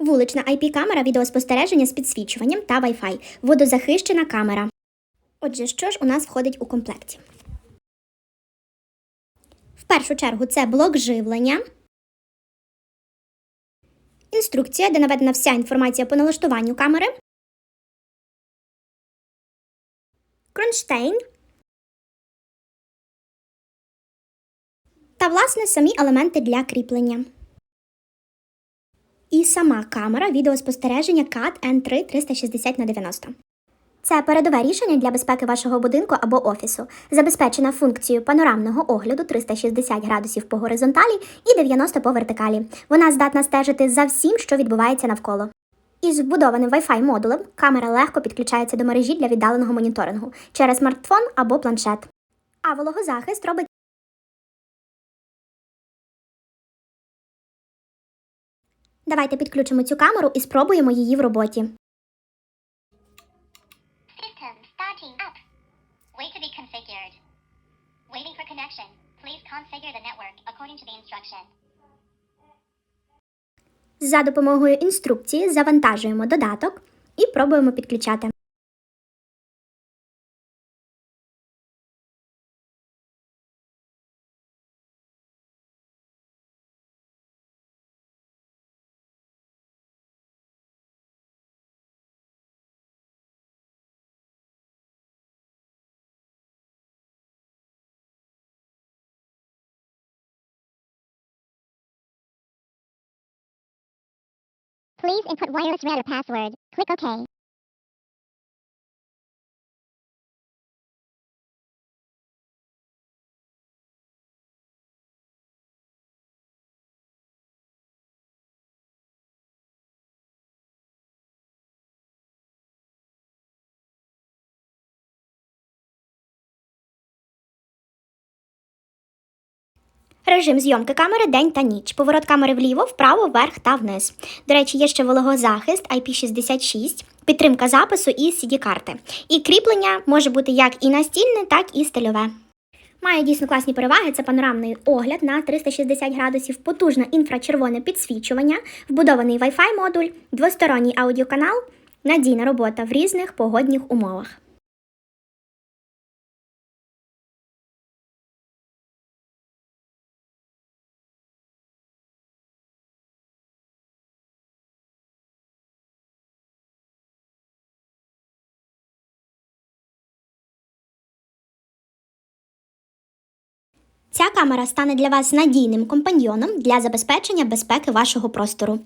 Вулична IP-камера відеоспостереження з підсвічуванням та Wi-Fi. Водозахищена камера. Отже, що ж у нас входить у комплекті? В першу чергу це блок живлення. Інструкція, де наведена вся інформація по налаштуванню камери. Кронштейн. Та, власне, самі елементи для кріплення. Сама камера відеоспостереження CAT N3 360 на 90. Це передове рішення для безпеки вашого будинку або офісу, забезпечена функцією панорамного огляду 360 градусів по горизонталі і 90 по вертикалі. Вона здатна стежити за всім, що відбувається навколо. Із вбудованим Wi-Fi модулем камера легко підключається до мережі для віддаленого моніторингу через смартфон або планшет. А вологозахист робить Давайте підключимо цю камеру і спробуємо її в роботі. System starting up. Wait to be configured. Waiting for connection. Please configure the network according to the instruction. За допомогою інструкції завантажуємо додаток і пробуємо підключати. Please input wireless router password. Click OK. Режим зйомки камери день та ніч. Поворот камери вліво, вправо, вверх та вниз. До речі, є ще вологозахист IP66, підтримка запису і CD-карти. І кріплення може бути як і настільне, так і стильове. Має дійсно класні переваги. Це панорамний огляд на 360 градусів, потужне інфрачервоне підсвічування, вбудований Wi-Fi модуль, двосторонній аудіоканал, надійна робота в різних погодних умовах. Ця камера стане для вас надійним компаньйоном для забезпечення безпеки вашого простору.